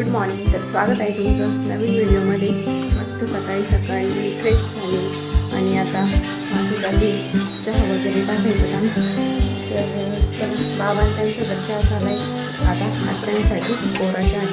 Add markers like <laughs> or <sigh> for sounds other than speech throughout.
Good morning. तर स्वागत आहे तुमचं नवीन व्हिडिओमध्ये. मस्त सकाळी सकाळी मी फ्रेश झाले आणि आता माझं चालू चहा वगैरे टाकायचं काम. तर चल बाबा आणि त्यांचा तर चहा झाला आहे आता आत्यांसाठी कोरा चहा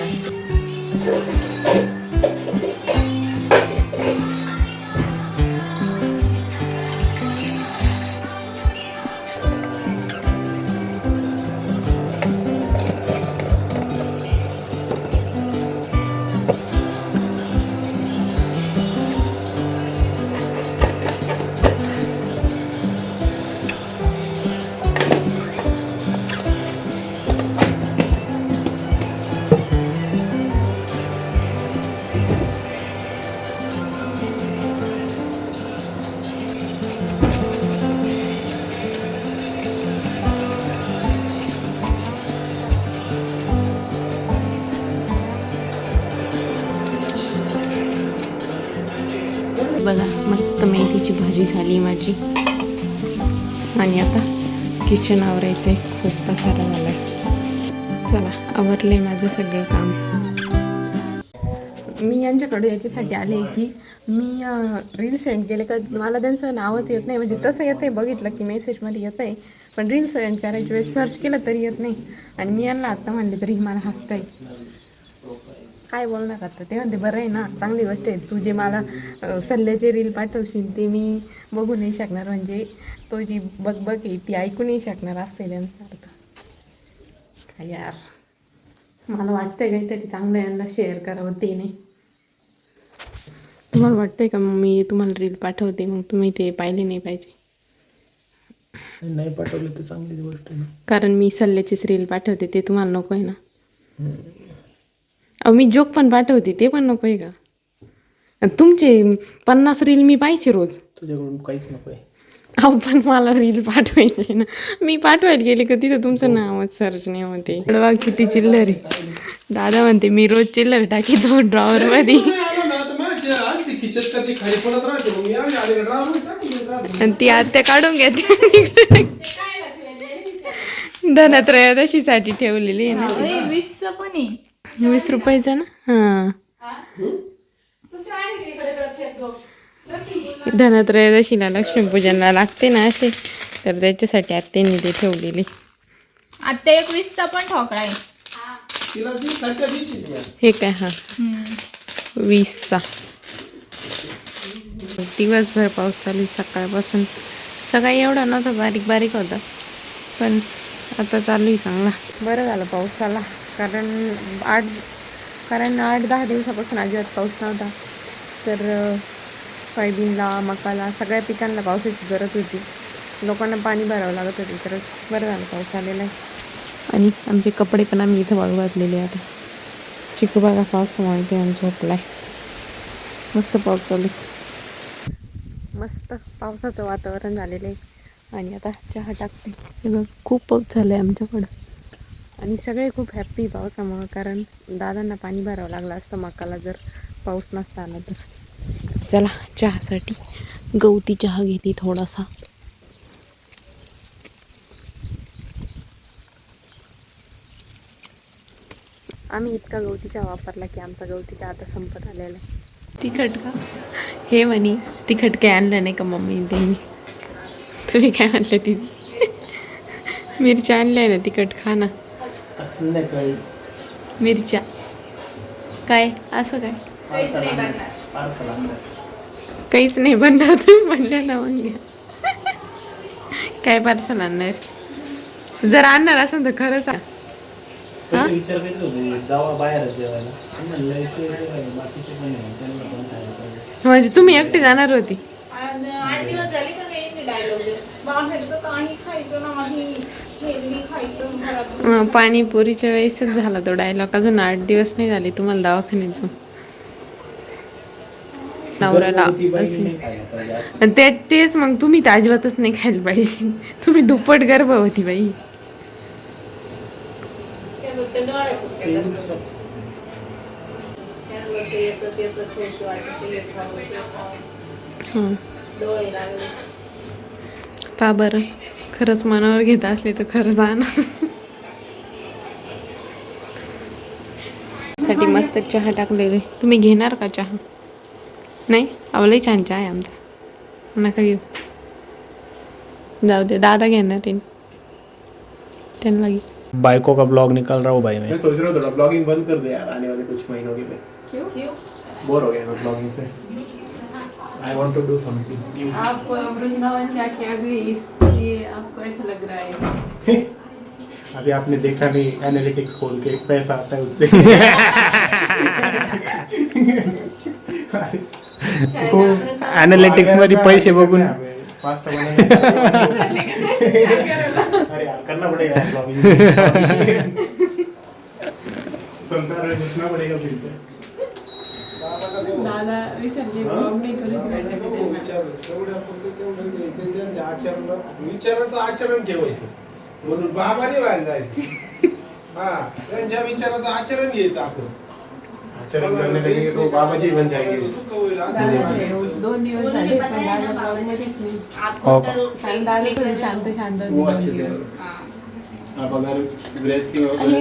बघा मस्त मेथीची भाजी झाली माझी. आणि आता किचन आवरायचं आहे खूप पसारा झाला चला आवरले माझं सगळं काम. मी यांच्याकडे याच्यासाठी आले की मी रील सेंड केले का मला त्यांचं नावच येत नाही. म्हणजे तसं येतं आहे बघितलं की मेसेजमध्ये येतं आहे. पण रील सेंड करायच्या वेळेस सर्च केलं तरी येत नाही. आणि मी यांना आत्ता म्हणले तरी मला हसतं आहे काय बोलणार आता? ते म्हणते बरं आहे ना चांगली गोष्ट आहे. तू जे मला सल्ल्याचे रील पाठवशील ते मी बघू नाही शकणार. म्हणजे तो जी बघ बघ आहे ती ऐकू नाही शकणार असं त्यांचा अर्थ काय यार? मला वाटतंय काहीतरी चांगलं यांना शेअर करावं ते नाही. तुम्हाला वाटतंय का मग मी तुम्हाला रील पाठवते मग तुम्ही ते पाहिले नाही पाहिजे? नाही पाठवलं तर चांगलीच गोष्ट कारण मी सल्ल्याचीच रील पाठवते ते तुम्हाला नको आहे ना? अहो मी जोक पण पाठवते ते पण नको आहे का? आणि तुमचे पन्नास रील मी पाहिजे रोज. तुझ्याकडून काहीच नको आहे अहो पण मला रील पाठवायची ना. मी पाठवायला गेले का तिथं तुमचं नावच सर्च नाही होते. इकडं बघ किती चिल्लर आहे. दादा म्हणते मी रोज चिल्लर टाकीतो ड्रॉवर मध्ये. आणि ती आत्या काढून घेते. धनत्रयोदशीसाठी ठेवलेली आहे ना. वीसचं पण आहे. वीस रुपयाचं ना? हां. धनत्रयोदशीला लक्ष्मीपूजनला लागते ना असे तर त्याच्यासाठी आत्यांनी ते ठेवलेली. आता एक वीसचा पण ठोकळा आहे. हे काय? हा. वीसचा. दिवसभर पाऊस चालू आहे सकाळपासून. सकाळी एवढा नव्हता बारीक बारीक होता. पण आता चालू आहे चांगला. बरं झालं पाऊस आला. कारण आठ कारण आठ दहा दिवसापासून अजिबात पाऊस नव्हता. तर सोयाबीनला मकाला सगळ्या पिकांना पावसाची गरज होती. लोकांना पाणी भरावं लागत होते तर बरं झालं पाऊस आलेला आहे. आणि आमचे कपडे पण आम्ही इथं वाळू घातलेले आता चिकू बघा पावसामुळे ते आमचं झोपलाय मस्त पाऊस चालू आहे. मस्त पावसाचं वातावरण झालेलं आहे. आणि आता चहा टाकते. हे बघ खूप पाऊस झाला आहे आमच्याकडं. आणि सगळे खूप हॅप्पी पावसामुळं कारण दादांना पाणी भरावं लागलं असतं मकाला जर पाऊस नसता आला तर. चला चहासाठी गवती चहा घेते थोडासा. आम्ही इतका गवती चहा वापरला की आमचा गवती चहा आता संपत आलेला आहे. तिखट का? हे म्हणे तिखट काय आणलं नाही का मम्मी त्यांनी? तुम्ही काय आणलं तिथे? मिरच्या आणल्या ना तिखट खा ना संध्याकाळी मिरच्या. काय? असं काय? पार्सल काहीच नाही बनणार तुम्ही म्हणल्या ना मग घ्या. काय पार्सल आणणार? जर आणणार असेल तर खरंच सांग. पहिले विचार करीत होते जावा बाहेर जेवायला. पण म्हणलं याचे जेवायला, बाकीचे पण आहे त्यांना पण खायला पाहिजे. म्हणजे तुम्ही एकटी जाणार होती. आठ दिवस झाले का काही डायलॉग बाहेरचं काही खायचं नाही. पाणीपुरीच्या वेळेसच झाला तो डायलॉग. अजून आठ दिवस नाही झाले तुम्हाला दवाखान्यात जाऊन नवऱ्याला असे. ते तेच मग तुम्ही तर अजिबातच नाही खायला पाहिजे. <laughs> तुम्ही दुप्पट गर्भवती बाई. हां. पा बरं? खरंच मनावर घेत असले तर खरं जा ना त्यांच्यासाठी मस्त चहा टाकलेले. तुम्ही घेणार का चहा? नाही? आवलंही छान चहा आहे आमचा. नका घेऊ. जाऊ दे दादा घेणार आहे. त्यांना घे. बाइको का ब्लॉग निकाल रहा हूँ भाई मैं? मैं सोच रहा हूँ थोड़ा ब्लॉगिंग बंद कर दे यार आने वाले कुछ महीनों के लिए. क्यों? बोर हो गया मैं blogging say. I want to do something आप वृंदावन जाके अभी इसलिए आपको ऐसा लग रहा है। <laughs> अभी आपने देखा नहीं एनालिटिक्स खोल के पैसा आता है उससे। Analytics मध्ये पैसे बघून। पास्ता अरे यार करना पड़ेगा संसार में घुसना पड़ेगा फिर से। दादा विसरले ब्लॉग नाही करू विचाराचं आचरण ठेवायचं. म्हणून बाबाने व्हायला जायचं. हा त्यांच्या विचाराचं आचरण घ्यायचं आपण. आचरण तो बाबा नाही. व्हायचं. दोन दिवस झाले पण दादा ब्लॉग मध्येच नाही हो. का? कारण दादा थोडी शांत शांत होती दोन दिवस हे.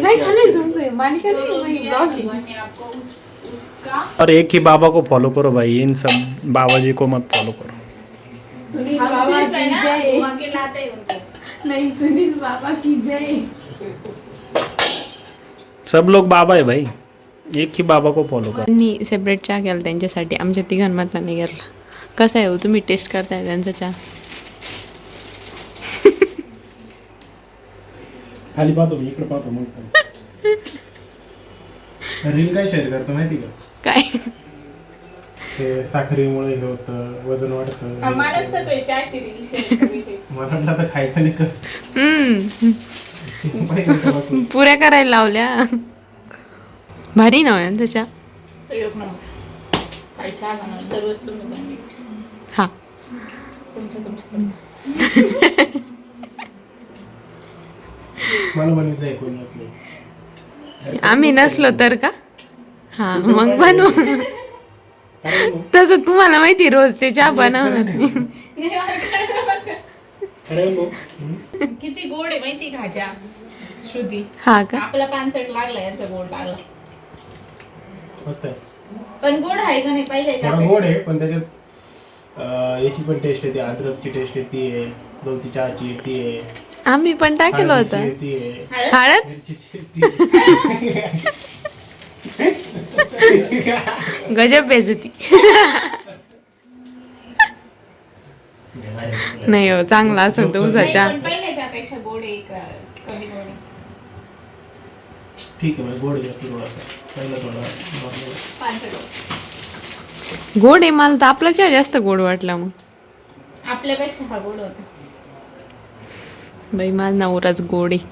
काय झालंय तुमचं मालिका नाही ब्लॉग आहे उसका और एक ही बाबा को फॉलो करो भाई इन सब बाबा जी को मत फॉलो करो। सुनील बाबा है की ना जय। वहाँ के लाते उनको। नहीं सुनील बाबा की जय। सब लोग बाबा है भाई एक ही बाबा को फॉलो करो। त्यांनी सेपरेट चहा केला त्यांच्यासाठी आमच्या तिघांमधला नाही घेतला कसं आहे हो तुम्ही टेस्ट करताय त्यांचा चहा? खाली पाहतो मी इकडे पाहतो मग <laughs> रील काय शेअर करतो माहिती का? काय? ते साखरेमुळे हे होतं वजन वाढतं. सगळे रील शेअर मला वाटलं आता खायचं नाही हम्म. <laughs> पुऱ्या करायला लावल्या. भारी ना हो त्याच्या. प्रयोग नंबर. काय चहा बनवलं दररोज तुम्ही बनवायचं हा. तुमच्या तुमच्याकडे <laughs> मला बनवायचं आहे कोणी नसले आम्ही नसलो तर का? हा <laughs> मग बनवू? <laughs> तसं तुम्हाला माहिती रोज ते चहा बनवणार? किती गोड आहे माहिती का चहा? श्रुती हा का? आपला पानसट लागला याचा गोड लागला. मस्त आहे. पण गोड आहे का नाही पहिले थोडा गोड आहे पण त्याच्यात अं, याची पण टेस्ट येते अद्रकची टेस्ट येते गवती चहाची येते आम्ही पण टाकलं होतं. हळद? गजब बेजती नाही हो चांगला असं पहिले चहापेक्षा गोड आहे. ठीक गोड. गोड मला तर आपला चहा जास्त गोड वाटला मग. आपल्यापेक्षा हा गोड होता. बाई माझा नवराच गोड. आहे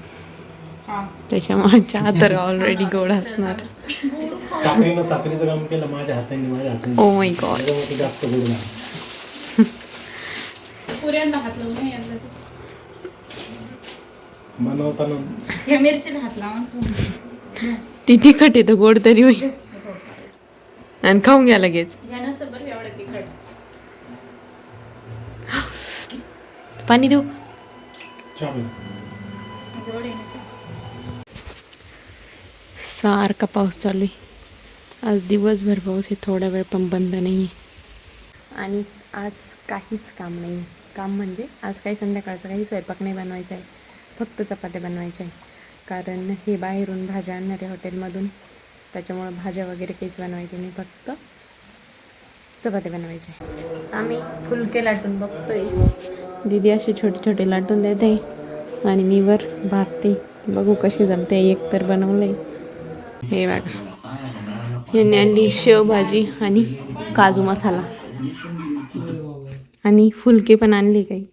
हा. त्याच्यामुळे चहा तर ऑलरेडी गोड असणार. ओ माय गॉड ते तिखट आहे तर गोड तरी होईल. आणि खाऊन घ्या लगेच. पाणी देऊ का? सारखा पाऊस चालू आहे. आज दिवसभर पाऊस आहे थोडा वेळ पण बंद नाही आहे. आणि आज काहीच काम नाही काम म्हणजे आज काही संध्याकाळचं काही स्वयंपाक नाही बनवायचा आहे. फक्त चपात्या बनवायच्या आहे. कारण हे बाहेरून भाज्या आणणार आहे हॉटेलमधून. त्याच्यामुळं भाज्या वगैरे काहीच बनवायच्या नाही. फक्त चपात्या बनवायच्या आम्ही फुलके लाटून बघतोय. दीदी असे छोटे छोटे लाटून देते आणि मी वर भाजते बघू कशी जमते. एक तर बनवलंय. हे बघा. यांनी आणली शेवभाजी आणि काजू मसाला. आणि फुलके पण आणले काही.